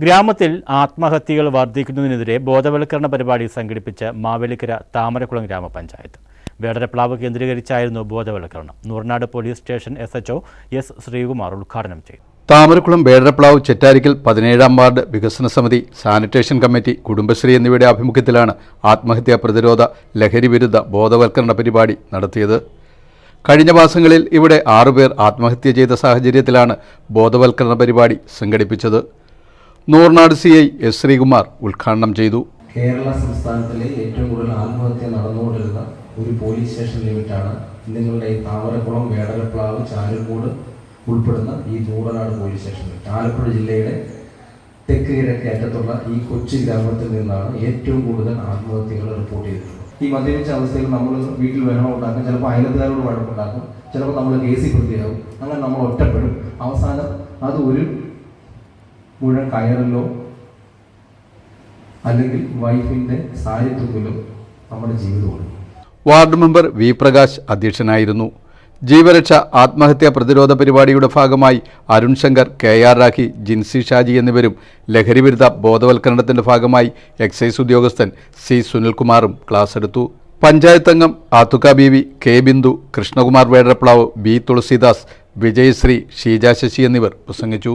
ഗ്രാമത്തിൽ ആത്മഹത്യകൾ വർദ്ധിക്കുന്നതിനെതിരെ ബോധവൽക്കരണ പരിപാടി സംഘടിപ്പിച്ച മാവേലിക്കര താമരക്കുളം ഗ്രാമപഞ്ചായത്ത്. വേടരപ്ലാവ് കേന്ദ്രീകരിച്ചായിരുന്നു ബോധവൽക്കരണം. Nooranad police station S HO S Sreekumar ഉദ്ഘാടനം ചെയ്തു. താമരക്കുളം വേടരപ്ലാവ് ചെറ്റാരിക്കൽ പതിനേഴാം വാർഡ് വികസന സമിതി സാനിറ്റേഷൻ കമ്മിറ്റി കുടുംബശ്രീ എന്നിവയുടെ ആഭിമുഖ്യത്തിലാണ് ആത്മഹത്യാ പ്രതിരോധ ലഹരി വിരുദ്ധ ബോധവൽക്കരണ പരിപാടി നടത്തിയത്. കഴിഞ്ഞ മാസങ്ങളിൽ ഇവിടെ ആറുപേർ ആത്മഹത്യ ചെയ്ത സാഹചര്യത്തിലാണ് ബോധവൽക്കരണ പരിപാടി സംഘടിപ്പിച്ചത്. Nooranad C I S Sreekumar ഉദ്ഘാടനം ചെയ്തു. കേരള സംസ്ഥാനത്തിലെ ഏറ്റവും കൂടുതൽ ആത്മഹത്യ നടന്നുകൊണ്ടിരുന്ന ഒരു പോലീസ് സ്റ്റേഷൻ ലിമിറ്റാണ് നിങ്ങളുടെ ഈ താമരക്കുളം വേടകപ്ലാവ് ചാലക്കോട് ഉൾപ്പെടുന്ന ഈ നൂറനാട് പോലീസ് സ്റ്റേഷൻ. ആലപ്പുഴ ജില്ലയുടെ തെക്ക് കിഴക്ക് അറ്റത്തുള്ള ഈ കൊച്ചി ഗ്രാമത്തിൽ നിന്നാണ് ഏറ്റവും കൂടുതൽ ആത്മഹത്യകൾ റിപ്പോർട്ട് ചെയ്തിട്ടുള്ളത്. ഈ മദ്യപിച്ച അവസ്ഥയിൽ നമ്മൾ വീട്ടിൽ ബഹളം ഉണ്ടാക്കും ചിലപ്പോൾ അയലത്തുകാരോട് വഴക്കുണ്ടാക്കും ചിലപ്പോൾ നമ്മൾ കേസിൽ പ്രതിയാകും അങ്ങനെ നമ്മൾ ഒറ്റപ്പെടും. അവസാനം അത് ഒരു മുഴുവൻ കയറിലോ അല്ലെങ്കിൽ വൈഫിന്റെ സാരി നമ്മുടെ ജീവിതമാണ് വാർഡ് മെമ്പർ വി പ്രകാശ് അധ്യക്ഷനായിരുന്നു. ജീവരക്ഷ ആത്മഹത്യാ പ്രതിരോധ പരിപാടിയുടെ ഭാഗമായി അരുൺ ശങ്കർ കെ ആർ രാഖി ജിൻസി ഷാജി എന്നിവരും ലഹരിവിരുദ്ധ ബോധവൽക്കരണത്തിന്റെ ഭാഗമായി എക്സൈസ് ഉദ്യോഗസ്ഥൻ സി സുനിൽകുമാറും ക്ലാസ് എടുത്തു. പഞ്ചായത്ത് അംഗം ആത്തുക്ക ബീവി കെ ബിന്ദു കൃഷ്ണകുമാർ വേടപ്ലാവ് ബി തുളസീദാസ് വിജയശ്രീ ഷീജ ശശി എന്നിവർ പ്രസംഗിച്ചു.